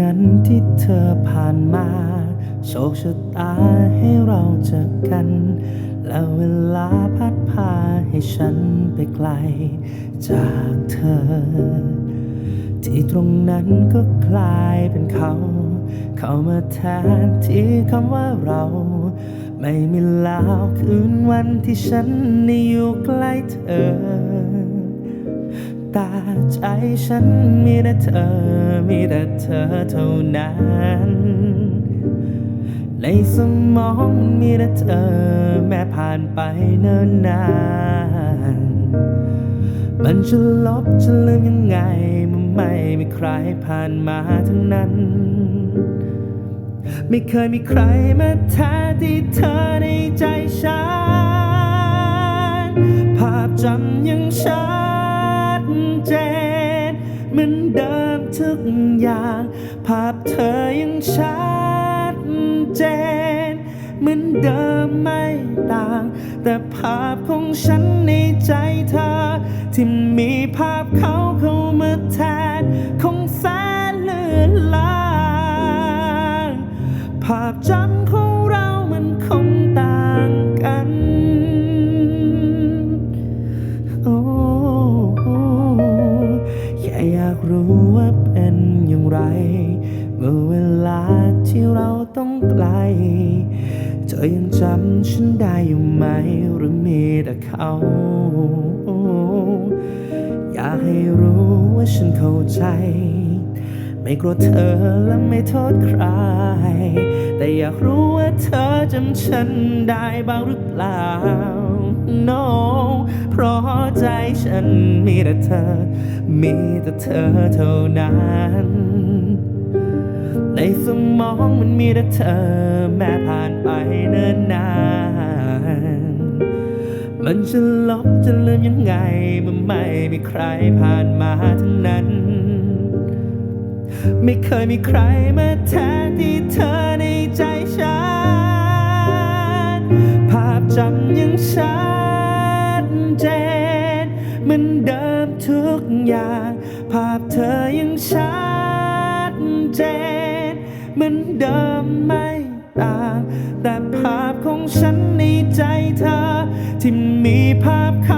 นั้นที่เธอผ่านมา โชคชะตาให้เราเจอกัน แล้วเวลาพัดพาให้ฉันไปไกล จากเธอ ที่ตรงนั้นก็กลายเป็นเขา เข้ามาแทนที่คำว่าเรา ไม่มีแล้วคืนวันที่ฉันได้อยู่ใกล้เธอ ต่ใจฉันมีแต่เธอ มีแต่เธอเท่านั้น ในสมองมันมีแต่เธอ แม้ผ่านไปเนิ่นนาน มันจะลบจะลืมยังไง มันไม่มีใครผ่านมาทั้งนั้น ไม่เคยมีใครมาแทนที่เธอในใจฉัน ภาพจำยังชัดเจน มือนเดิมทุกอย่าง ภาพเธอยังชัดเจน เหมือนเดิมไม่ต่าง แต่ภาพของฉันในใจเธอ ที่มีภาพเขาเข้ามาแทน รู้ว่าเป็นอย่างไร เมื่อเวลาที่เราต้องไกล เธอยังจำฉันได้อยู่ไหมหรือมีแต่เขา อยากให้รู้ว่าฉันเข้าใจ ไม่โกรธเธอและไม่โทษใคร แต่อยากรู้ว่าเธอจำฉันได้บ้างหรือเปล่า No เพราะใจฉันมีแต่เธอ มีแต่เธอเท่านั้นในสมองมันมีแต่เธอ แม้ผ่านไปเนิ่นนาน มันจะลบจะลืมยังไงเมันไม่มีใครผ่านมาทั้งนั้น ไม่เคยมีใครมาแทนที่เธอในใจฉัน ภาพจำยังชัด เจนเหมือนเดิมทุกอย่าง ภาพเธอยังชัดเจนเหมือนเดิมไม่ต่าง แต่ภาพของฉันในใจเธอ ที่มีภาพเขาเข้ามา